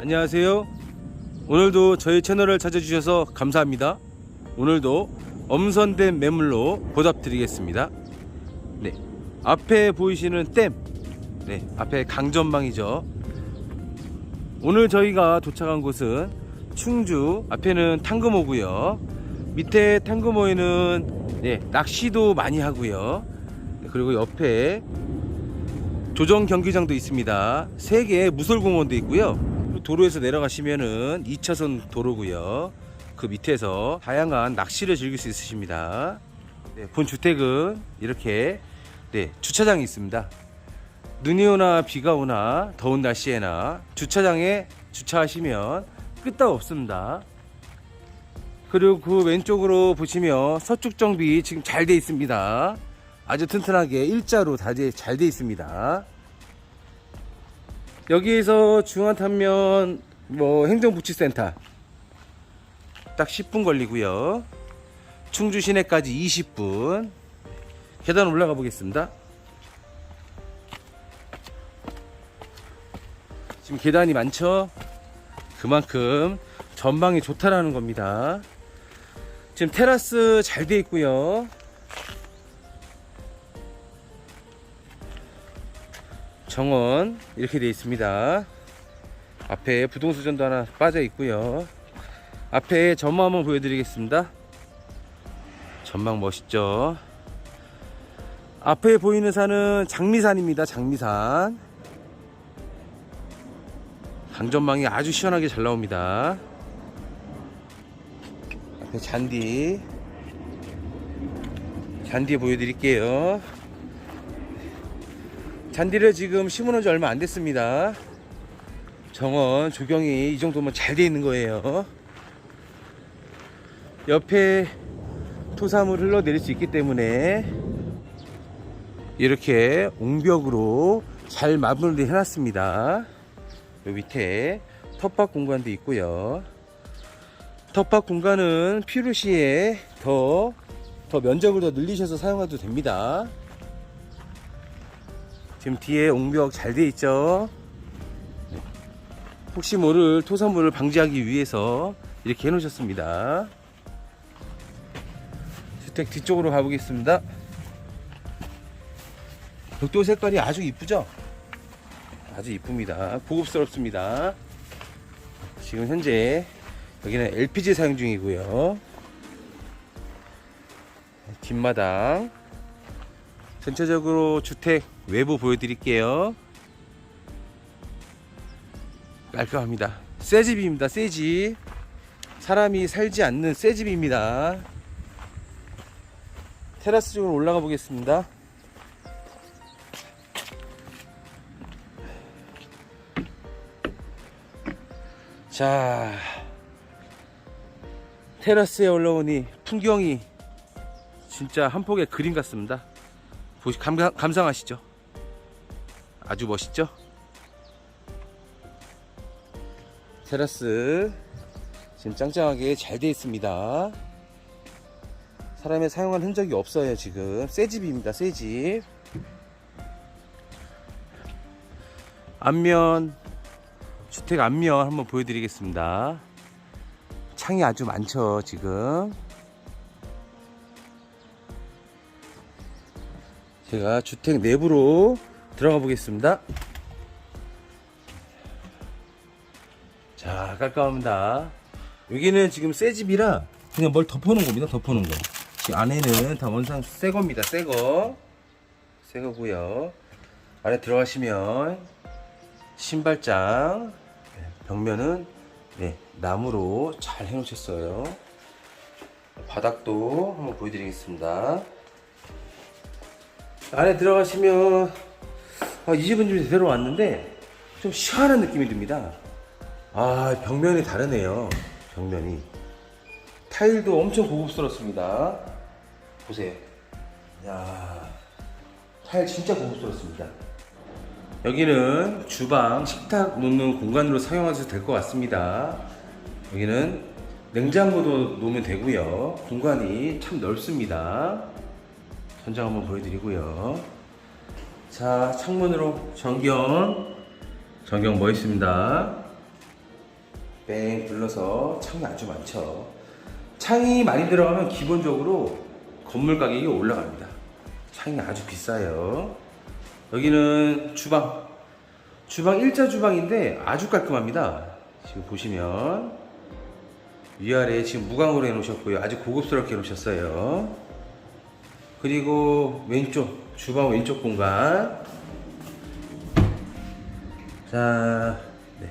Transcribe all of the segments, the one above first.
안녕하세요. 오늘도 저희 채널을 찾아주셔서 감사합니다. 오늘도 엄선된 매물로 보답드리겠습니다. 네, 앞에 보이시는 댐, 네, 앞에 강전망이죠. 오늘 저희가 도착한 곳은 충주 앞에는 탕금호고요. 밑에 탕금호에는 네, 낚시도 많이 하고요. 그리고 옆에 조정 경기장도 있습니다. 세 개의 무설공원도 있고요. 도로에서 내려가시면은 2차선 도로고요. 그 밑에서 다양한 낚시를 즐길 수 있으십니다. 네, 본 주택은 이렇게 네, 주차장이 있습니다. 눈이 오나 비가 오나 더운 날씨에나 주차장에 주차하시면 끄떡 없습니다. 그리고 그 왼쪽으로 보시면 서쪽 정비 지금 잘 돼 있습니다. 아주 튼튼하게 일자로 다 잘 돼 있습니다. 여기에서 중앙탄면 뭐 행정복지센터 딱 10분 걸리고요. 충주 시내까지 20분. 계단 올라가 보겠습니다. 지금 계단이 많죠? 그만큼 전망이 좋다라는 겁니다. 지금 테라스 잘 돼 있고요. 정원 이렇게 되어 있습니다. 앞에 부동수전도 하나 빠져 있고요. 앞에 전망 한번 보여드리겠습니다. 전망 멋있죠? 앞에 보이는 산은 장미산입니다. 장미산. 강전망이 아주 시원하게 잘 나옵니다. 앞에 잔디. 잔디 보여드릴게요. 잔디를 지금 심어놓은 지 얼마 안 됐습니다. 정원 조경이 이 정도면 잘 돼 있는 거예요. 옆에 토사물 흘러내릴 수 있기 때문에 이렇게 옹벽으로 잘 마무리 해놨습니다. 요 밑에 텃밭 공간도 있고요. 텃밭 공간은 필요시에 더, 더 면적을 더 늘리셔서 사용해도 됩니다. 지금 뒤에 옹벽 잘 돼 있죠? 네. 혹시 모를 토사물을 방지하기 위해서 이렇게 해 놓으셨습니다. 주택 뒤쪽으로 가보겠습니다. 벽돌 색깔이 아주 이쁘죠? 아주 이쁩니다. 고급스럽습니다. 지금 현재 여기는 LPG 사용 중이고요. 뒷마당 전체적으로 주택 외부 보여드릴게요. 깔끔합니다. 새 집입니다. 새 집. 사람이 살지 않는 새 집입니다. 테라스 쪽으로 올라가 보겠습니다. 자, 테라스에 올라오니 풍경이 진짜 한 폭의 그림 같습니다. 보시 감상, 감상하시죠. 아주 멋있죠? 테라스 지금 짱짱하게 잘 되어 있습니다. 사람의 사용한 흔적이 없어요 지금 새 집입니다 새 집. 앞면 주택 앞면 한번 보여드리겠습니다. 창이 아주 많죠 지금. 제가 주택 내부로 들어가 보겠습니다. 자, 깔끔합니다. 여기는 지금 새 집이라 그냥 뭘 덮어놓은 겁니다. 덮어놓은 거. 지금 안에는 다 원상 새 겁니다. 새 거. 새 거고요. 안에 들어가시면 신발장, 네, 벽면은 네, 나무로 잘 해놓으셨어요. 바닥도 한번 보여드리겠습니다. 안에 들어가시면 아, 이 집은 좀 제대로 왔는데 좀 시원한 느낌이 듭니다. 아 벽면이 다르네요. 벽면이 타일도 엄청 고급스럽습니다. 보세요. 야 타일 진짜 고급스럽습니다. 여기는 주방, 식탁 놓는 공간으로 사용하셔도 될 것 같습니다. 여기는 냉장고도 놓으면 되고요. 공간이 참 넓습니다. 전장 한번 보여드리고요. 자, 창문으로 전경, 전경 뭐 있습니다. 뺑 불러서 창이 아주 많죠. 창이 많이 들어가면 기본적으로 건물 가격이 올라갑니다. 창이 아주 비싸요. 여기는 주방. 주방 일자 주방인데 아주 깔끔합니다. 지금 보시면 위아래 지금 무광으로 해놓으셨고요. 아주 고급스럽게 해놓으셨어요. 그리고 왼쪽 주방 왼쪽 공간. 자, 네.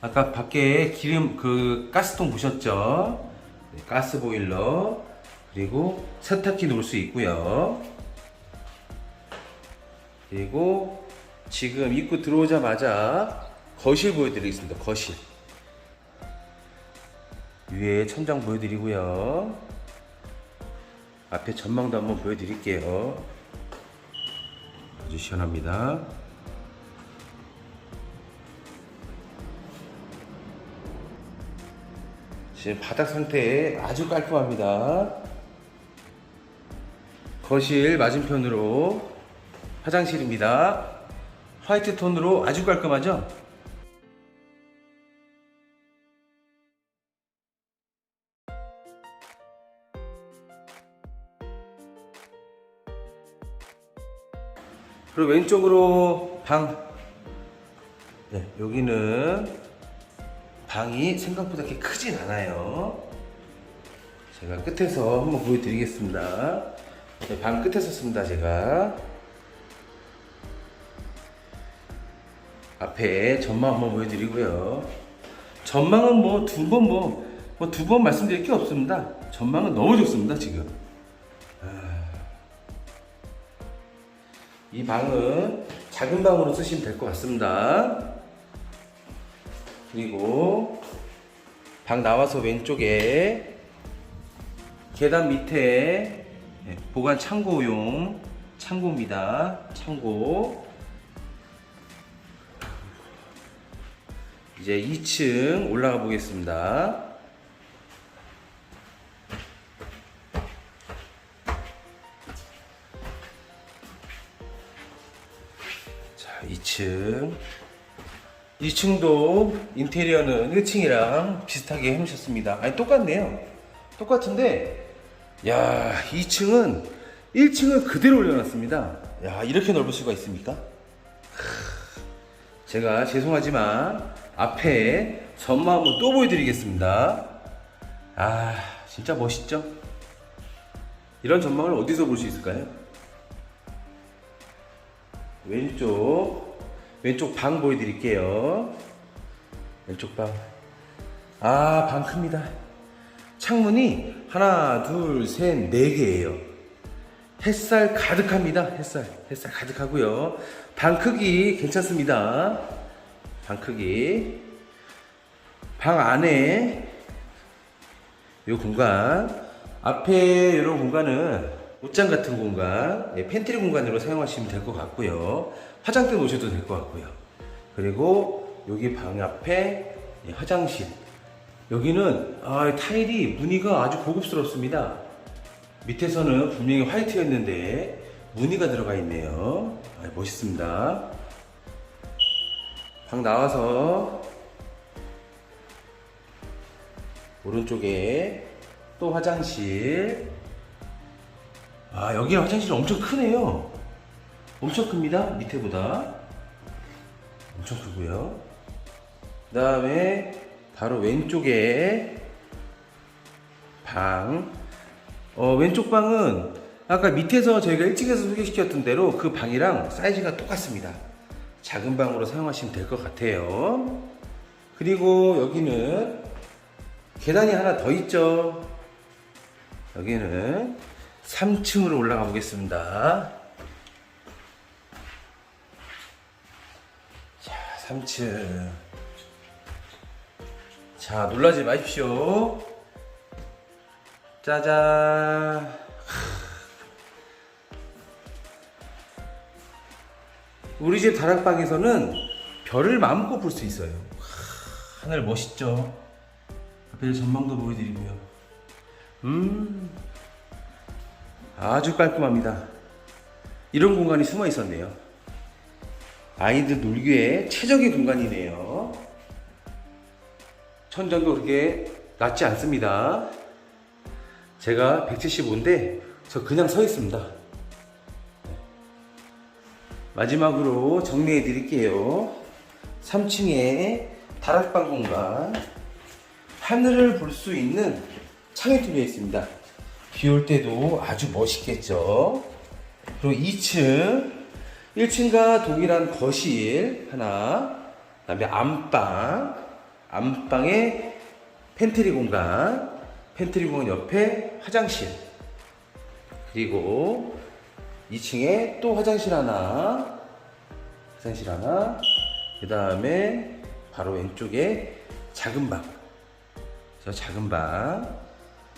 아까 밖에 기름 그 가스통 보셨죠? 네, 가스 보일러 그리고 세탁기 놓을 수 있고요. 그리고 지금 입구 들어오자마자 거실 보여드리겠습니다. 거실. 위에 천장 보여드리고요. 앞에 전망도 한번 보여드릴게요. 아주 시원합니다. 지금 바닥 상태 아주 깔끔합니다. 거실 맞은편으로 화장실입니다. 화이트 톤으로 아주 깔끔하죠? 그리고 왼쪽으로 방. 네, 여기는 방이 생각보다 그렇게 크진 않아요. 제가 끝에서 한번 보여드리겠습니다. 네, 방 끝에서 씁니다, 제가. 앞에 전망 한번 보여드리고요. 전망은 뭐 두 번 뭐, 뭐 두 번 말씀드릴 게 없습니다. 전망은 너무 좋습니다, 지금. 이 방은 작은 방으로 쓰시면 될 것 같습니다. 그리고 방 나와서 왼쪽에 계단 밑에 네, 보관 창고용 창고입니다. 창고. 이제 2층 올라가 보겠습니다. 2층. 2층도 인테리어는 1층이랑 비슷하게 해놓으셨습니다. 아니, 똑같네요. 똑같은데, 야, 2층은 1층을 그대로 올려놨습니다. 야, 이렇게 넓을 수가 있습니까? 제가 죄송하지만 앞에 전망 한번 또 보여드리겠습니다. 아, 진짜 멋있죠? 이런 전망을 어디서 볼 수 있을까요? 왼쪽, 왼쪽 방 보여드릴게요. 왼쪽 방. 아, 방 큽니다. 창문이 하나, 둘, 셋, 네 개예요. 햇살 가득합니다. 햇살, 햇살 가득하고요. 방 크기 괜찮습니다. 방 크기. 방 안에 이 공간 앞에 이런 공간은 옷장 같은 공간, 예, 팬트리 공간으로 사용하시면 될 것 같고요. 화장대 놓으셔도 될 것 같고요. 그리고 여기 방 앞에 예, 화장실. 여기는 아, 타일이 무늬가 아주 고급스럽습니다. 밑에서는 분명히 화이트였는데 무늬가 들어가 있네요. 아, 멋있습니다. 방 나와서 오른쪽에 또 화장실. 아, 여기 화장실 엄청 크네요. 엄청 큽니다. 밑에보다. 엄청 크고요. 그 다음에 바로 왼쪽에 방. 어, 왼쪽 방은 아까 밑에서 저희가 1층에서 소개시켰던 대로 그 방이랑 사이즈가 똑같습니다. 작은 방으로 사용하시면 될 것 같아요. 그리고 여기는 계단이 하나 더 있죠. 여기는 3층으로 올라가 보겠습니다. 자, 3층. 자, 놀라지 마십시오. 짜잔. 우리 집 다락방에서는 별을 마음껏 볼 수 있어요. 하늘 멋있죠? 앞에 전망도 보여드리고요. 음, 아주 깔끔합니다. 이런 공간이 숨어 있었네요. 아이들 놀기에 최적의 공간이네요. 천장도 그렇게 낮지 않습니다. 제가 175인데 저 그냥 서 있습니다. 마지막으로 정리해 드릴게요. 3층에 다락방 공간, 하늘을 볼 수 있는 창이 뚫려 있습니다. 비 올 때도 아주 멋있겠죠. 그리고 2층, 1층과 동일한 거실 하나, 그다음에 안방, 안방에 팬트리 공간, 팬트리 공간 옆에 화장실, 그리고 2층에 또 화장실 하나, 화장실 하나, 그 다음에 바로 왼쪽에 작은 방. 저 작은 방.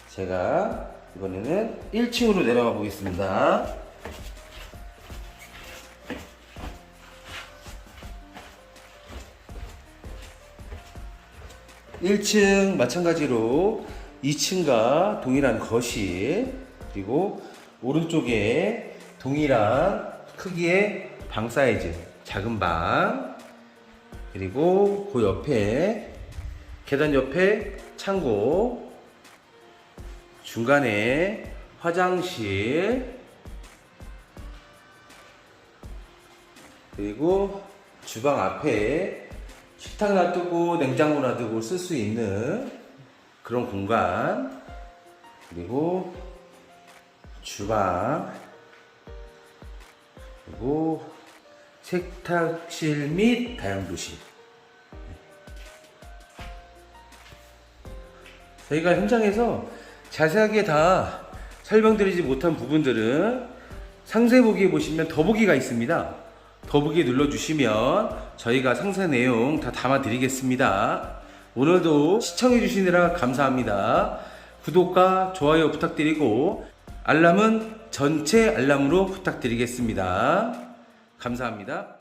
제가 이번에는 1층으로 내려가 보겠습니다. 1층 마찬가지로 2층과 동일한 거실 그리고 오른쪽에 동일한 크기의 방 사이즈 작은 방 그리고 그 옆에 계단 옆에 창고 중간에 화장실 그리고 주방 앞에 식탁 놔두고 냉장고 놔두고 쓸 수 있는 그런 공간. 그리고 주방. 그리고 세탁실 및 다용도실. 저희가 현장에서 자세하게 다 설명드리지 못한 부분들은 상세 보기에 보시면 더보기가 있습니다. 더보기 눌러주시면 저희가 상세 내용 다 담아드리겠습니다. 오늘도 시청해주시느라 감사합니다. 구독과 좋아요 부탁드리고 알람은 전체 알람으로 부탁드리겠습니다. 감사합니다.